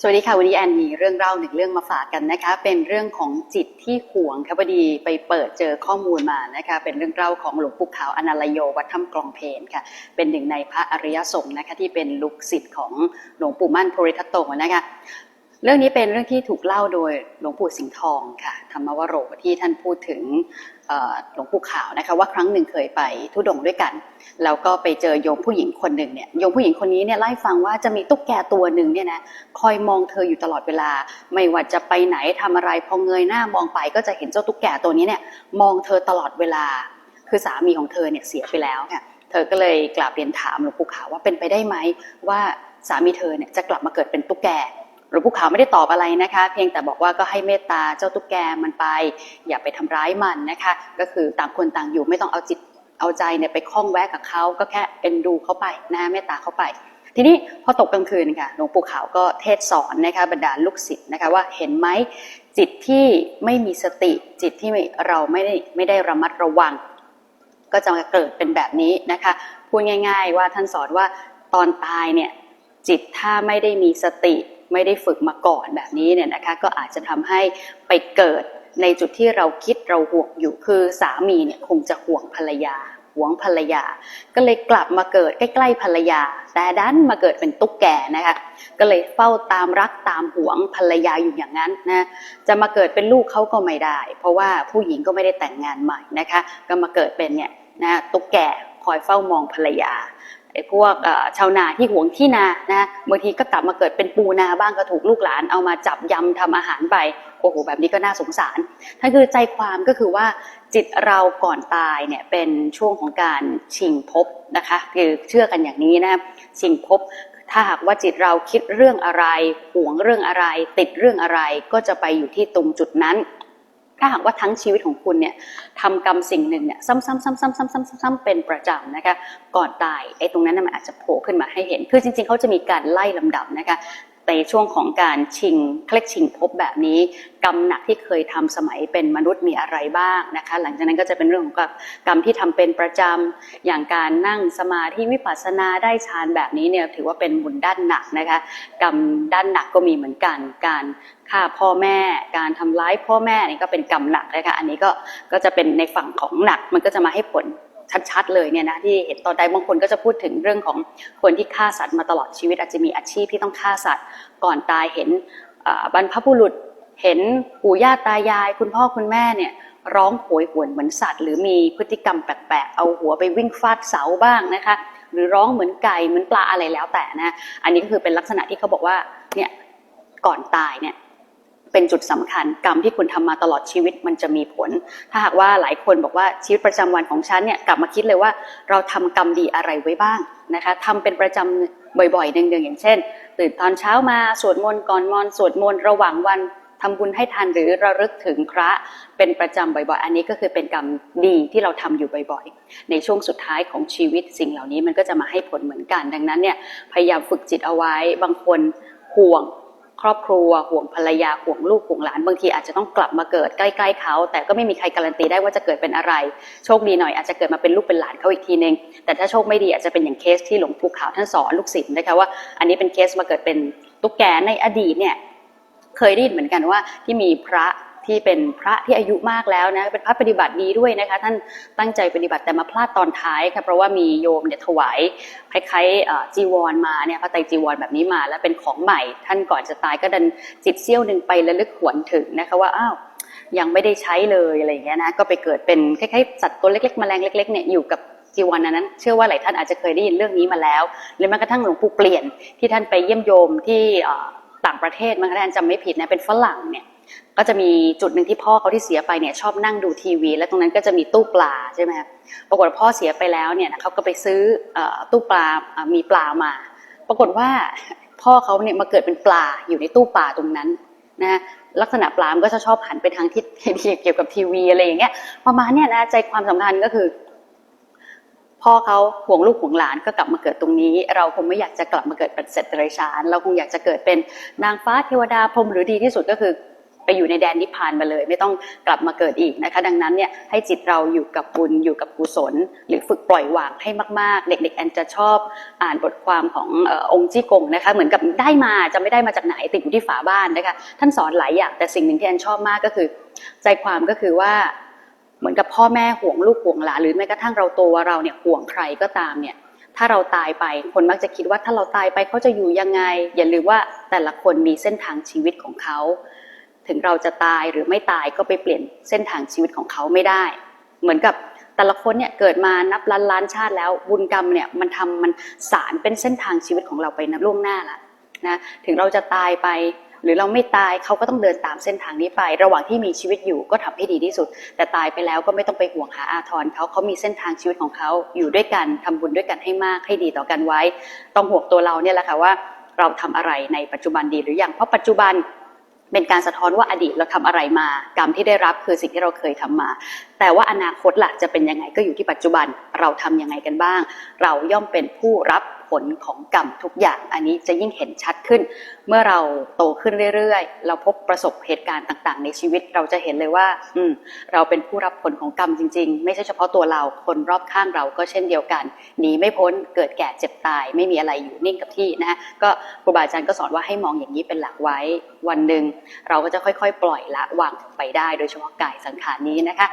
สวัสดีค่ะวันนี้แอนมีเรื่องเล่าหนึ่งเรื่องมาฝากกันนะคะ เป็นเรื่องของจิตที่ห่วงค่ะพอดีไปเปิดเจอข้อมูลมานะคะเป็นเรื่องเล่าของหลวงปู่ขาวอนาลโยวัดถ้ำกลองเพนค่ะ เป็นหนึ่งในพระอริยสงฆ์นะคะที่เป็นลูกศิษย์ของหลวงปู่มั่นโพริทัตโตนะคะ เรื่องนี้เป็นเรื่องที่ถูกเล่าโดยหลวงปู่สิงห์ทองค่ะธรรมวโรที่ท่านพูดถึงหลวงปู่ขาวนะคะว่าครั้งหนึ่งเคยไปทุดงด้วยกันแล้วก็ไปเจอโยมผู้หญิงคนหนึ่งเนี่ยโยมผู้หญิงคนนี้เนี่ยเล่าให้ฟังว่าจะมีตุ๊กแกตัวหนึ่งเนี่ยนะคอยมองเธออยู่ตลอดเวลา ไม่ว่าจะไปไหนทำอะไรพอเงยหน้ามองไปก็จะเห็นเจ้าตุ๊กแกตัวนี้เนี่ยมองเธอตลอดเวลา คือสามีของเธอเนี่ยเสียไปแล้วค่ะเธอก็เลยกราบเรียนถามหลวงปู่ขาวว่าเป็นไปได้ไหมว่าสามีเธอเนี่ยจะกลับมาเกิดเป็นตุ๊กแก หลวงปู่ขาวไม่ได้ตอบอะไรนะคะ เพียงแต่บอกว่าก็ให้เมตตาเจ้าตุ๊กแกมันไป อย่าไปทำร้ายมันนะคะ ก็คือต่างคนต่างอยู่ไม่ต้องเอาจิตเอาใจเนี่ยไปคล้องแวะกับเขาก็แค่เอ็นดูเขาไปนะเมตตาเขาไป ทีนี้พอตกกลางคืนค่ะหลวงปู่ขาวก็เทศสอนนะคะบรรดาลูกศิษย์นะคะว่าเห็นไหมจิตที่ไม่มีสติจิตที่เราไม่ได้ไม่ได้ระมัดระวัง ก็จะเกิดเป็นแบบนี้นะคะพูดง่าย ๆ ว่าท่านสอนว่าตอนตายเนี่ยจิตถ้าไม่ได้มีสติ ไม่ได้ฝึกมาก่อนแบบนี้เนี่ยนะคะก็อาจจะทำให้ไปเกิดในจุดที่เราคิดเราห่วงอยู่คือสามีเนี่ยคงจะห่วงภรรยาห่วงภรรยา ก็เลยกลับมาเกิดใกล้ๆภรรยา แต่ดันมาเกิดเป็นตุ๊กแกนะคะ ก็เลยเฝ้าตามรักตามห่วงภรรยาอยู่อย่างนั้นนะ จะมาเกิดเป็นลูกเขาก็ไม่ได้ เพราะว่าผู้หญิงก็ไม่ได้แต่งงานใหม่นะคะ ก็มาเกิดเป็นเนี่ยนะตุ๊กแกคอยเฝ้ามองภรรยา ไอ้พวกชาวนาที่หวงที่นานะบางทีก็กลับมาเกิดเป็นปูนาบ้างก็ถูกลูกหลานเอามาจับยำทำอาหารไปโอ้โหแบบนี้ก็น่าสงสารถ้านคือใจความก็คือว่าจิตเราก่อนตายเนี่ยเป็นช่วงของการชิงภพนะคะคือเชื่อกันอย่างนี้นะชิงภพถ้าหากว่าจิตเราคิดเรื่องอะไรห่วงเรื่องอะไร ติดเรื่องอะไรก็จะไปอยู่ที่ตรงจุดนั้น ถ้าหากว่าทั้งชีวิตของคุณเนี่ยทำกรรมสิ่งหนึ่งเนี่ยซ้ำๆๆๆๆๆๆเป็นประจำนะคะก่อนตายไอ้ตรงนั้นนะมันอาจจะโผล่ขึ้นมาให้เห็น คือจริงๆเขาจะมีการไล่ลำดับนะคะ ในช่วงของการชิงเคล็กชิงภพแบบนี้กรรมหนักที่เคยทำสมัยเป็นมนุษย์มีอะไรบ้างนะคะ หลังจากนั้นก็จะเป็นเรื่องของกรรมที่ทำเป็นประจำอย่างการนั่งสมาธิวิปัสสนาได้ฌานแบบนี้เนี่ยถือว่าเป็นบุญด้านหนักนะคะ กรรมด้านหนักก็มีเหมือนกัน การฆ่าพ่อแม่ การทำร้ายพ่อแม่นี่ก็เป็นกรรมหนักนะคะอันนี้ก็ก็จะเป็นในฝั่งของหนักมันก็จะมาให้ผล ชัดๆเลยเนี่ยนะที่เห็นตอนใดบางคนก็จะพูดถึงเรื่องของคนที่ฆ่าสัตว์มาตลอดชีวิตอาจจะมีอาชีพที่ต้องฆ่าสัตว์ ก่อนตายเห็นบรรพบุรุษเห็นปู่ย่าตายาย คุณพ่อคุณแม่เนี่ยร้องโหยหวนเหมือนสัตว์ หรือมีพฤติกรรมแปลกๆเอาหัวไปวิ่งฟาดเสาบ้างนะคะหรือร้องเหมือนไก่เหมือนปลาอะไรแล้วแต่นะ อันนี้ก็คือเป็นลักษณะที่เขาบอกว่าเนี่ยก่อนตายเนี่ย เป็นจุดสำคัญ กรรมที่คุณทำมาตลอดชีวิตมันจะมีผล ถ้าหากว่าหลายคนบอกว่าชีวิตประจำวันของฉันเนี่ยกลับมาคิดเลยว่าเราทำกรรมดีอะไรไว้บ้างนะคะทำเป็นประจำบ่อยๆเนืองๆอย่างเช่น ตื่นตอนเช้ามาสวดมนต์ก่อนนอนสวดมนต์ระหว่างวันทำบุญให้ทานหรือระลึกถึงพระเป็นประจำบ่อยๆ อันนี้ก็คือเป็นกรรมดีที่เราทำอยู่บ่อยๆ ในช่วงสุดท้ายของชีวิตสิ่งเหล่านี้มันก็จะมาให้ผลเหมือนกัน ดังนั้นเนี่ยพยายามฝึกจิตเอาไว้บางคนห่วง ครอบครัว ห่วงภรรยาห่วงลูกห่วงหลานบางทีอาจจะต้องกลับมาเกิดใกล้ๆเขาแต่ก็ไม่มีใครการันตีได้ว่าจะเกิดเป็นอะไร โชคดีหน่อยอาจจะเกิดมาเป็นลูกเป็นหลานเขาอีกทีนึงแต่ถ้าโชคไม่ดีอาจจะเป็นอย่างเคสที่หลวงปู่ขาวท่านสอนลูกศิษย์นะคะว่าอันนี้เป็นเคสมาเกิดเป็นตุ๊กแกในอดีตเนี่ยเคยได้ยินเหมือนกันว่าที่มีพระ ที่เป็นพระที่อายุมากแล้วนะเป็นพระปฏิบัติดีด้วยนะคะ ท่านตั้งใจปฏิบัติแต่มาพลาดตอนท้ายค่ะเพราะว่ามีโยมเนี่ยถวายคล้ายๆจีวรมาเนี่ยพระไตรจีวรแบบนี้มา แล้วเป็นของใหม่ ท่านก่อนจะตายก็ดันจิตเสี้ยวหนึ่งไประลึกหวนถึงนะคะว่าอ้าวยังไม่ได้ใช้เลยอะไรอย่างเงี้ยนะก็ไปเกิดเป็นคล้ายๆสัตว์ตัวเล็กๆแมลงเล็กๆเนี่ยอยู่กับจีวรนนั้นเชื่อว่าหลายท่านอาจจะเคยได้ยินเรื่องนี้มาแล้วหรือแม้กระทั่งหลวงปู่เปลี่ยนที่ท่านไปเยี่ยมโยมที่ต่างประเทศมั้งท่านจำไม่ผิดนะเป็นฝรั่งเนี่ย ก็จะมีจุดหนึ่งที่พ่อเขาที่เสียไปเนี่ยชอบนั่งดูทีวี แล้วตรงนั้นก็จะมีตู้ปลาใช่ไหมครับปรากฏพ่อเสียไปแล้วเนี่ยเขาก็ไปซื้อตู้ปลามีปลามา ปรากฏว่าพ่อเขาเนี่ยมาเกิดเป็นปลาอยู่ในตู้ปลาตรงนั้นนะลักษณะปลามนก็จะชอบหันไปทางทิศเกี่ยวกับทีวีอะไรอย่างเงี้ยประมาณเนี้ยนะใจความสำคัญก็คือ พ่อเขาห่วงลูกห่วงหลานก็กลับมาเกิดตรงนี้ เราคงไม่อยากจะกลับมาเกิดเป็นเศรษฐีชานเราคงอยากจะเกิดเป็นนางฟ้าเทวดาพรหมหรือดีที่สุดก็คือ ไปอยู่ในแดนนิพพานมาเลย ไม่ต้องกลับมาเกิดอีกนะคะ ดังนั้นเนี่ยให้จิตเราอยู่กับบุญอยู่กับกุศล หรือฝึกปล่อยวางให้มาก ๆ เด็กๆแอนจะชอบอ่านบทความของออองค์จี้กงนะคะ เหมือนกับได้มาจะไม่ได้มาจากไหนติดอยู่ที่ฝาบ้านนะคะ ท่านสอนหลายอย่างแต่สิ่งหนึ่งที่แอนชอบมากก็คือ ใจความก็คือว่าเหมือนกับพ่อแม่ห่วงลูกห่วงหลานหรือแม้กระทั่งเราโตว่าเราเนี่ยห่วงใครก็ตามเนี่ยถ้าเราตายไปคนมักจะคิดว่าถ้าเราตายไปเขาจะอยู่ยังไง อย่าลืมว่าแต่ละคนมีเส้นทางชีวิตของเขา ถึงเราจะตายหรือไม่ตายก็ไปเปลี่ยนเส้นทางชีวิตของเขาไม่ได้ เหมือนกับแต่ละคนเนี่ยเกิดมานับล้านล้านชาติแล้ว บุญกรรมเนี่ยมันทำมันสารเป็นเส้นทางชีวิตของเราไปนะล่วงหน้าละนะถึงเราจะตายไป หรือเราไม่ตายเขาก็ต้องเดินตามเส้นทางนี้ไป ระหว่างที่มีชีวิตอยู่ก็ทำให้ดีที่สุด แต่ตายไปแล้วก็ไม่ต้องไปห่วงหาอาทรเขาเขามีเส้นทางชีวิตของเขาอยู่ด้วยกันทำบุญด้วยกันให้มากให้ดีต่อกันไว้ ต้องห่วงตัวเราเนี่ยแหละค่ะว่า เราทำอะไรในปัจจุบันดีหรือยังเพราะปัจจุบัน เป็นการสะท้อนว่าอดีตเราทำอะไรมา กรรมที่ได้รับคือสิ่งที่เราเคยทำมา แต่ว่าอนาคตล่ะจะเป็นยังไงก็อยู่ที่ปัจจุบันเราทำยังไงกันบ้าง เราย่อมเป็นผู้รับ ลของกรรมทุกอย่าง อันนี้จะยิ่งเห็นชัดขึ้น เมื่อเราโตขึ้นเรื่อยๆ เราพบประสบเหตุการณ์ต่าง ๆ ในชีวิตเราจะเห็นเลยว่า อืม เราเป็นผู้รับผลของกรรมจริง ๆ ไม่ใช่เฉพาะตัวเราคนรอบข้างเราก็เช่นเดียวกันหนีไม่พ้นเกิดแก่เจ็บตาย ไม่มีอะไรอยู่นิ่งกับที่นะฮะก็ครูบาอาจารย์ก็สอนว่าให้มองอย่างนี้เป็นหลักไว้ วันหนึ่งเราก็จะค่อยๆ ปล่อยละวางไปได้ โดยเฉพาะกายสังขารนี้นะคะ